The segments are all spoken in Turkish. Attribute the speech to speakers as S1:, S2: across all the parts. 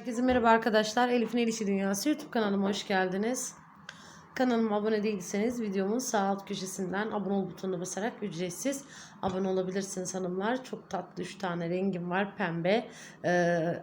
S1: Herkese merhaba arkadaşlar. Elif'in El İşi Dünyası YouTube kanalıma hoş geldiniz. Kanalıma abone değilseniz videomun sağ alt köşesinden abone ol butonuna basarak ücretsiz abone olabilirsiniz hanımlar. Çok tatlı 3 tane rengim var. Pembe, e,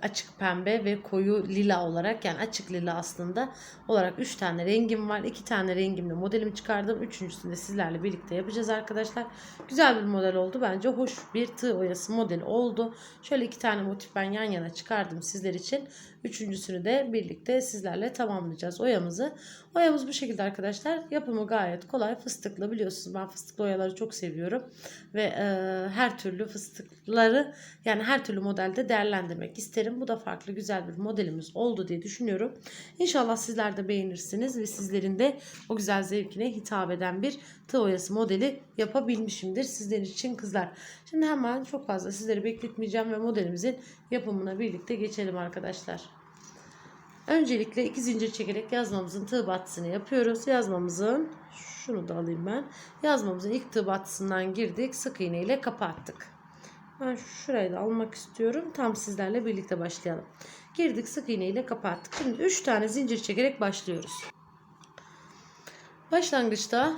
S1: açık pembe ve koyu lila olarak yani açık lila aslında olarak 3 tane rengim var. 2 tane rengimle modelimi çıkardım. Üçüncüsünü de sizlerle birlikte yapacağız arkadaşlar. Güzel bir model oldu. Bence hoş bir tığ oyası modeli oldu. Şöyle iki tane motif ben yan yana çıkardım sizler için. Üçüncüsünü de birlikte sizlerle tamamlayacağız oyamızı. Oyamız bu şekilde arkadaşlar. Yapımı gayet kolay. Fıstıklı biliyorsunuz ben fıstıklı oyaları çok seviyorum. Ve e, her türlü fıstıkları yani her türlü modelde değerlendirmek isterim. Bu da farklı güzel bir modelimiz oldu diye düşünüyorum. İnşallah sizler de beğenirsiniz ve sizlerin de o güzel zevkine hitap eden bir tığ oyası modeli yapabilmişimdir sizler için kızlar. Şimdi hemen çok fazla sizleri bekletmeyeceğim ve modelimizin yapımına birlikte geçelim arkadaşlar. Öncelikle iki zincir çekerek yazmamızın tığ battısını yapıyoruz. Yazmamızın şunu da alayım ben. Yazmamızın ilk tığ battısından girdik. Sık iğne ile kapattık. Ben şurayı da almak istiyorum. Tam sizlerle birlikte başlayalım. Girdik sık iğne ile kapattık. Şimdi 3 tane zincir çekerek başlıyoruz. Başlangıçta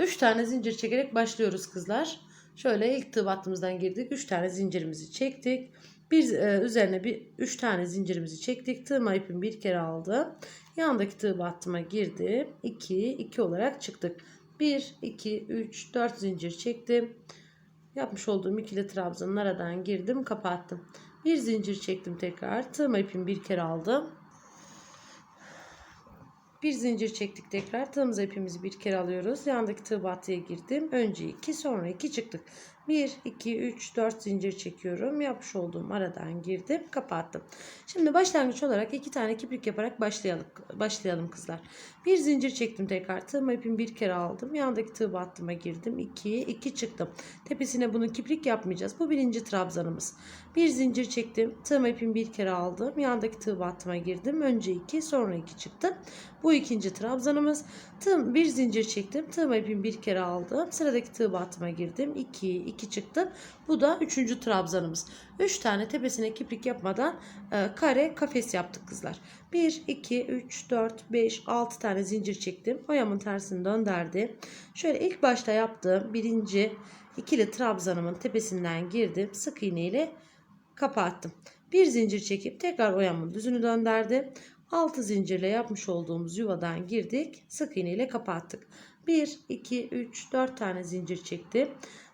S1: 3 tane zincir çekerek başlıyoruz kızlar. Şöyle ilk tığ battığımızdan girdik. 3 tane zincirimizi çektik. Bir e, üzerine bir 3 tane zincirimizi çektik. Tığma ipimi bir kere aldım. Yandaki tığ battıma girdim. 2 2 olarak çıktık. 1 2 3 4 zincir çektim. Yapmış olduğum ikili trabzanın aradan girdim, kapattım. Bir zincir çektim tekrar. Tığma ipimi bir kere aldım. Bir zincir çektik tekrar. Tığımıza ipimizi bir kere alıyoruz. Yandaki tığ battıya girdim. Önce 2 sonra 2 çıktık. 1, 2, 3, 4 zincir çekiyorum. Yapmış olduğum aradan girdim. Kapattım. Şimdi başlangıç olarak 2 tane kiprik yaparak başlayalım, başlayalım kızlar. Bir zincir çektim tekrar. Tığıma ipimi bir kere aldım. Yandaki tığ battıma girdim. 2, 2 çıktım. Tepesine bunu kiprik yapmayacağız. Bu birinci trabzanımız. Bir zincir çektim. Tığıma ipimi bir kere aldım. Yandaki tığ battıma girdim. Önce 2 sonra 2 çıktım. Bu ikinci trabzanımız. Tığım bir zincir çektim. Tığıma ipimi bir kere aldım. Sıradaki tığ battıma girdim. 2, 2 çıktı. Bu da üçüncü trabzanımız. 3 tane tepesine kiprik yapmadan e, kare kafes yaptık kızlar. 1, 2, 3, 4, 5, 6 tane zincir çektim. Oyamın tersini döndürdüm. Şöyle ilk başta yaptığım birinci ikili trabzanımın tepesinden girdim. Sık iğne ile kapattım. Bir zincir çekip tekrar oyamın düzünü döndürdüm. 6 zincirle yapmış olduğumuz yuvadan girdik. Sık iğne ile kapattık. 1, 2, 3, 4 tane zincir çektim.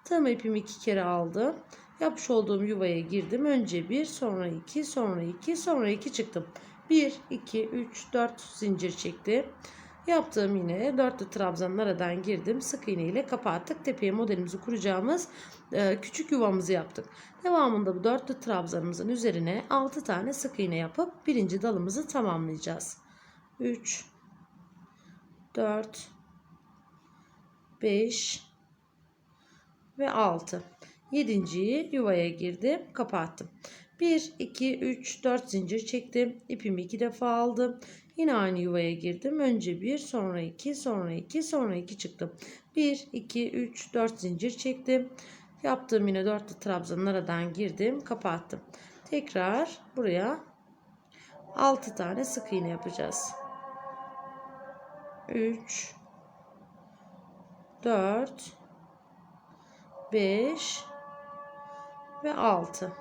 S1: Tığım ipimi 2 kere aldım. Yapmış olduğum yuvaya girdim. Önce 1, sonra 2, sonra 2, sonra 2 çıktım. 1, 2, 3, 4 zincir çektim. Yaptığım yine dörtlü trabzanın aradan girdim. Sık iğne ile kapattık. Tepeye modelimizi kuracağımız e, küçük yuvamızı yaptık. Devamında bu dörtlü trabzanımızın üzerine 6 tane sık iğne yapıp birinci dalımızı tamamlayacağız. 3 4 5 ve 6. Yedinciyi yuvaya girdim, kapattım. 1 2 3 4 zincir çektim. İpimi 2 defa aldım. Yine aynı yuvaya girdim. Önce 1, sonra 2, sonra 2, sonra 2 çıktım. 1 2 3 4 zincir çektim. Yaptığım yine dörtlü trabzanın aradan girdim, kapattım. Tekrar buraya 6 tane sık iğne yapacağız. 3 4 5 ve 6.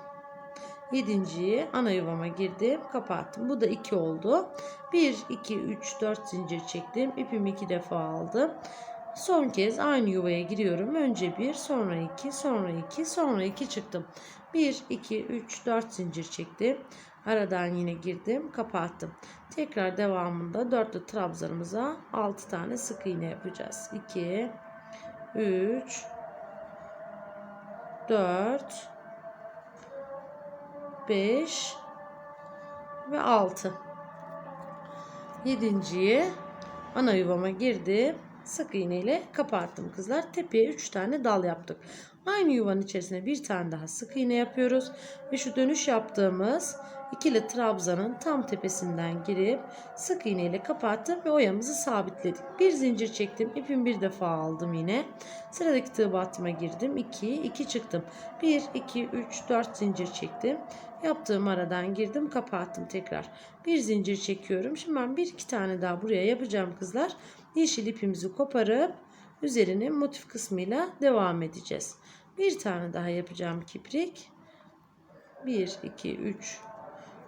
S1: Yedinciyi ana yuvama girdim, kapattım. Bu da 2 oldu. 1 2 3 4 zincir çektim. İpimi 2 defa aldım. Son kez aynı yuvaya giriyorum. Önce 1, sonra 2, sonra 2, sonra 2 çıktım. 1 2 3 4 zincir çektim. Aradan yine girdim, kapattım. Tekrar devamında dörtlü trabzanımıza 6 tane sık iğne yapacağız. 2 3 4 5 ve 6 yedinciyi ana yuvama girdim. Sık iğne ile kapattım kızlar. Tepeye 3 tane dal yaptık. Aynı yuvanın içerisine bir tane daha sık iğne yapıyoruz. Ve şu dönüş yaptığımız ikili trabzanın tam tepesinden girip sık iğne ile kapattım ve oyamızı sabitledik. Bir zincir çektim. ipimi bir defa aldım yine. Sıradaki tığ battıma girdim. 2, 2 çıktım. 1, 2, 3, 4 zincir çektim. Yaptığım aradan girdim kapattım tekrar. Bir zincir çekiyorum. Şimdi ben bir iki tane daha buraya yapacağım kızlar. Yeşil ipimizi koparıp üzerine motif kısmıyla devam edeceğiz. Bir tane daha yapacağım kiprik. 1, 2, 3,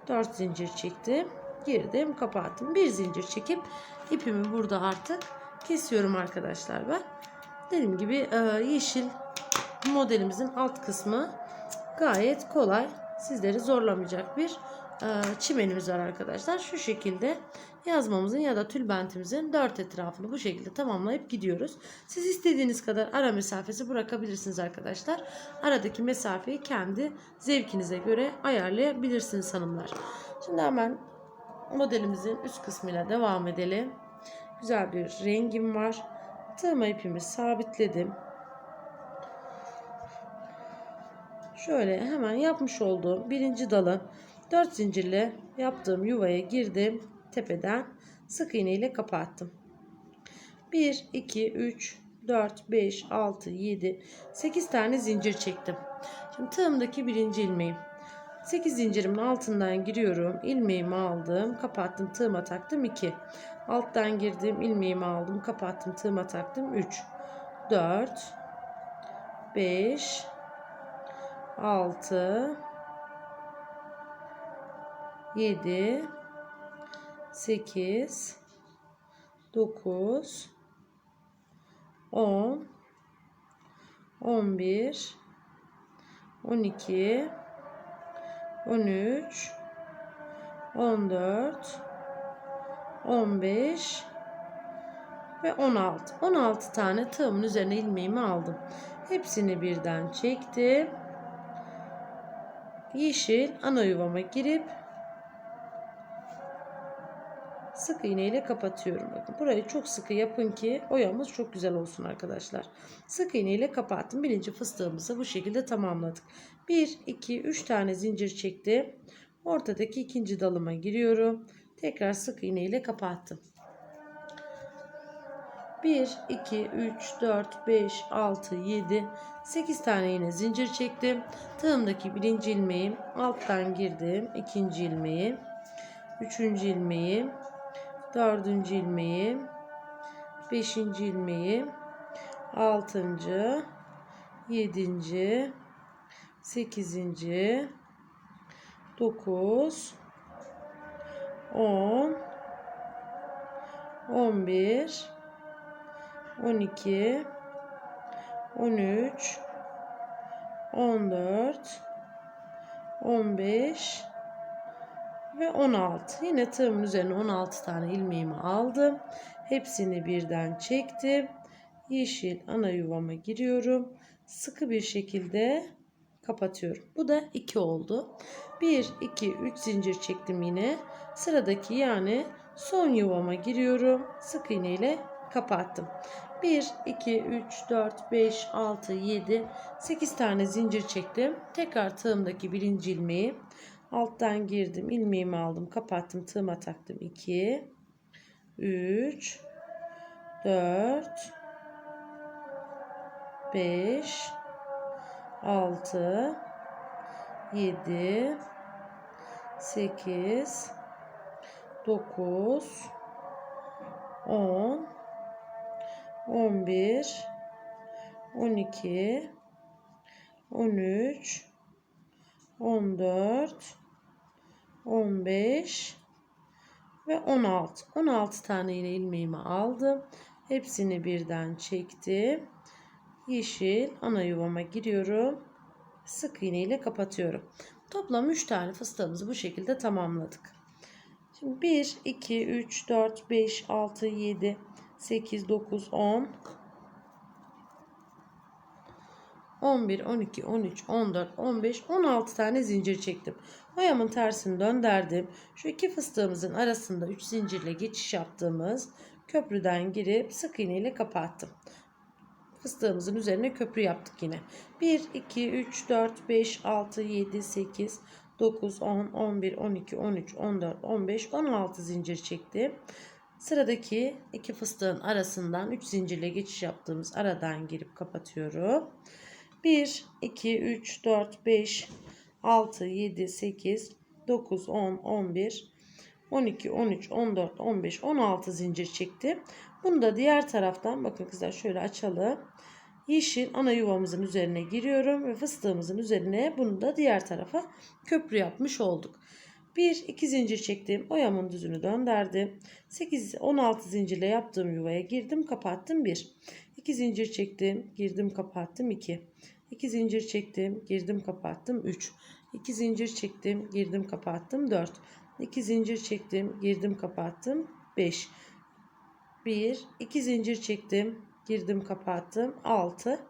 S1: 4 zincir çektim. Girdim kapattım. Bir zincir çekip ipimi burada artık kesiyorum arkadaşlar ben. Dediğim gibi e, yeşil modelimizin alt kısmı gayet kolay. Sizleri zorlamayacak bir çimenimiz var arkadaşlar. Şu şekilde yazmamızın ya da tülbentimizin dört etrafını bu şekilde tamamlayıp gidiyoruz. Siz istediğiniz kadar ara mesafesi bırakabilirsiniz arkadaşlar. Aradaki mesafeyi kendi zevkinize göre ayarlayabilirsiniz hanımlar. Şimdi hemen modelimizin üst kısmıyla devam edelim. Güzel bir rengim var. Tığma ipimi sabitledim. Şöyle hemen yapmış olduğum birinci dalın 4 zincirle yaptığım yuvaya girdim. Tepeden sık iğne ile kapattım. 1, 2, 3, 4, 5, 6, 7, 8 tane zincir çektim. Şimdi tığımdaki birinci ilmeğim. 8 zincirimin altından giriyorum. ilmeğimi aldım. Kapattım. Tığıma taktım. 2. Alttan girdim. ilmeğimi aldım. Kapattım. Tığıma taktım. 3. 4. 5. 6. 7. 8. 9. 10. 11. 12. 13 14 15 ve 16 16 tane tığımın üzerine ilmeğimi aldım hepsini birden çektim yeşil ana yuvama girip sık iğne ile kapatıyorum. Bakın burayı çok sıkı yapın ki oyamız çok güzel olsun arkadaşlar. Sık iğne ile kapattım. Birinci fıstığımızı bu şekilde tamamladık. 1, 2, 3 tane zincir çektim. Ortadaki ikinci dalıma giriyorum. Tekrar sık iğne ile kapattım. 1, 2, 3, 4, 5, 6, 7, 8 tane yine zincir çektim. Tığımdaki birinci ilmeğim alttan girdim. ikinci ilmeği, üçüncü ilmeği, dördüncü ilmeği, beşinci ilmeği, altıncı, yedinci, sekizinci, dokuz, on, on bir, on iki, on üç, on dört, on beş, ve 16. Yine tığımın üzerine 16 tane ilmeğimi aldım. Hepsini birden çektim. Yeşil ana yuvama giriyorum. Sıkı bir şekilde kapatıyorum. Bu da 2 oldu. 1, 2, 3 zincir çektim yine. Sıradaki yani son yuvama giriyorum. Sık iğne ile kapattım. 1, 2, 3, 4, 5, 6, 7, 8 tane zincir çektim. Tekrar tığımdaki birinci ilmeği Alttan girdim. ilmeğimi aldım. Kapattım. Tığıma taktım. 2 3 4 5 6 7 8 9 10 11 12 13 14 15 ve 16. 16 tane yine ilmeğimi aldım. Hepsini birden çektim. Yeşil ana yuvama giriyorum. Sık iğne ile kapatıyorum. Toplam 3 tane fıstığımızı bu şekilde tamamladık. Şimdi 1, 2, 3, 4, 5, 6, 7, 8, 9, 10, 11, 12, 13, 14, 15, 16 tane zincir çektim. Oyamın tersini döndürdüm. Şu iki fıstığımızın arasında 3 zincirle geçiş yaptığımız köprüden girip sık iğne ile kapattım. Fıstığımızın üzerine köprü yaptık yine. 1, 2, 3, 4, 5, 6, 7, 8, 9, 10, 11, 12, 13, 14, 15, 16 zincir çektim. Sıradaki iki fıstığın arasından 3 zincirle geçiş yaptığımız aradan girip kapatıyorum. 1, 2, 3, 4, 5, 6, 7, 8, 9, 10, 11, 12, 13, 14, 15, 16 zincir çektim. Bunu da diğer taraftan bakın kızlar şöyle açalım. Yeşil ana yuvamızın üzerine giriyorum ve fıstığımızın üzerine bunu da diğer tarafa köprü yapmış olduk. 1 2 zincir çektim. Oyamın düzünü döndürdüm. 8 16 zincirle yaptığım yuvaya girdim, kapattım 1. 2 zincir çektim, girdim, kapattım 2. 2 zincir çektim, girdim, kapattım 3. 2 zincir çektim, girdim, kapattım 4. 2 zincir çektim, girdim, kapattım 5. 1 2 zincir çektim, girdim, kapattım 6.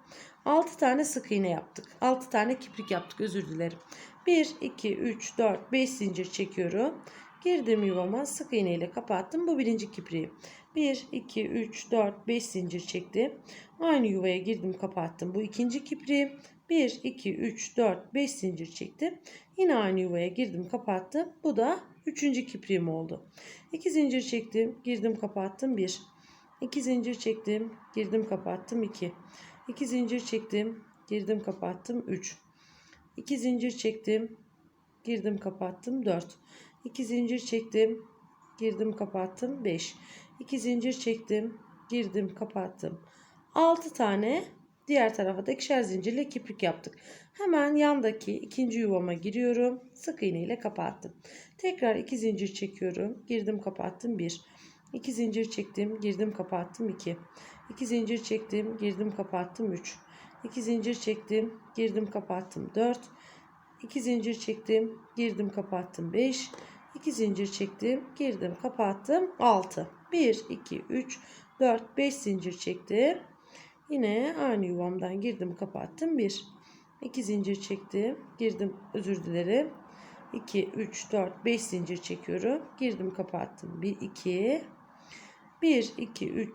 S1: 6 tane sık iğne yaptık. 6 tane kiprik yaptık, özür dilerim. 1 2 3 4 5 zincir çekiyorum. Girdim yuvama sık iğne ile kapattım. Bu birinci kipriği. 1 2 3 4 5 zincir çektim. Aynı yuvaya girdim, kapattım. Bu ikinci kipriği. 1 2 3 4 5 zincir çektim. Yine aynı yuvaya girdim, kapattım. Bu da üçüncü kipriğim oldu. 2 zincir çektim, girdim, kapattım 1. 2 zincir çektim, girdim, kapattım 2. 2 zincir çektim, girdim, kapattım 3. 2 zincir çektim, girdim, kapattım 4. 2 zincir çektim, girdim, kapattım 5. 2 zincir çektim, girdim, kapattım. 6 tane diğer tarafa da ikişer zincirle kiprik yaptık. Hemen yandaki ikinci yuvama giriyorum. Sık iğne ile kapattım. Tekrar 2 zincir çekiyorum. Girdim, kapattım 1. 2 zincir çektim, girdim, kapattım 2. 2 zincir çektim, girdim, kapattım 3. 2 zincir çektim, girdim, kapattım 4. 2 zincir çektim, girdim, kapattım 5. 2 zincir çektim, girdim, kapattım 6. 1 2 3 4 5 zincir çektim. Yine aynı yuvamdan girdim, kapattım 1. 2 zincir çektim, girdim, özür dilerim. 2 3 4 5 zincir çekiyorum. Girdim, kapattım. 1 2 1 2 3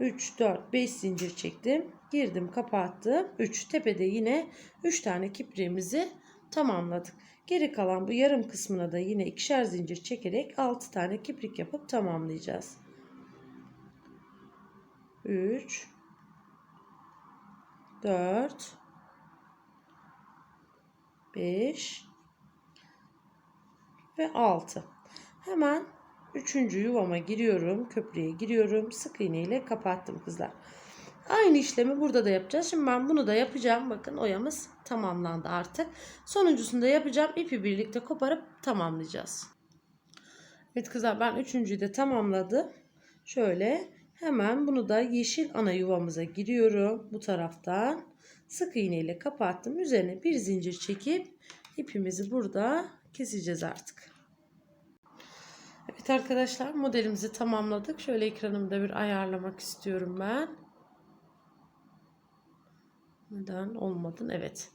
S1: 3 4 5 zincir çektim. Girdim, kapattım. 3 tepede yine 3 tane kipriğimizi tamamladık. Geri kalan bu yarım kısmına da yine ikişer zincir çekerek 6 tane kiprik yapıp tamamlayacağız. 3 4 5 ve 6. Hemen üçüncü yuvama giriyorum. Köprüye giriyorum. Sık iğne ile kapattım kızlar. Aynı işlemi burada da yapacağız. Şimdi ben bunu da yapacağım. Bakın oyamız tamamlandı artık. Sonuncusunu da yapacağım. İpi birlikte koparıp tamamlayacağız. Evet kızlar ben üçüncüyü de tamamladım. Şöyle hemen bunu da yeşil ana yuvamıza giriyorum. Bu taraftan sık iğne ile kapattım. Üzerine bir zincir çekip ipimizi burada keseceğiz artık. Evet arkadaşlar modelimizi tamamladık. Şöyle ekranımda bir ayarlamak istiyorum ben. Neden olmadın? Evet.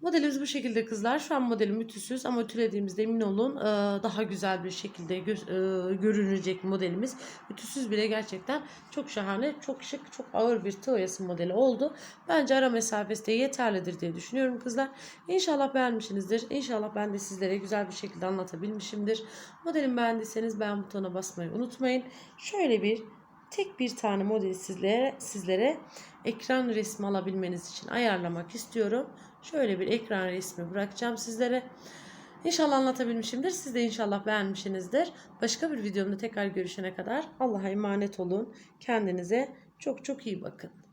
S1: Modelimiz bu şekilde kızlar. Şu an modelim ütüsüz ama ütülediğimizde emin olun e, daha güzel bir şekilde e, görünecek modelimiz. Ütüsüz bile gerçekten çok şahane, çok şık, çok ağır bir tığ modeli oldu. Bence ara mesafesi de yeterlidir diye düşünüyorum kızlar. İnşallah beğenmişsinizdir. İnşallah ben de sizlere güzel bir şekilde anlatabilmişimdir. Modelimi beğendiyseniz beğen butonuna basmayı unutmayın. Şöyle bir tek bir tane modeli sizlere, sizlere ekran resmi alabilmeniz için ayarlamak istiyorum. Şöyle bir ekran resmi bırakacağım sizlere. İnşallah anlatabilmişimdir. Siz de inşallah beğenmişsinizdir. Başka bir videomda tekrar görüşene kadar Allah'a emanet olun. Kendinize çok çok iyi bakın.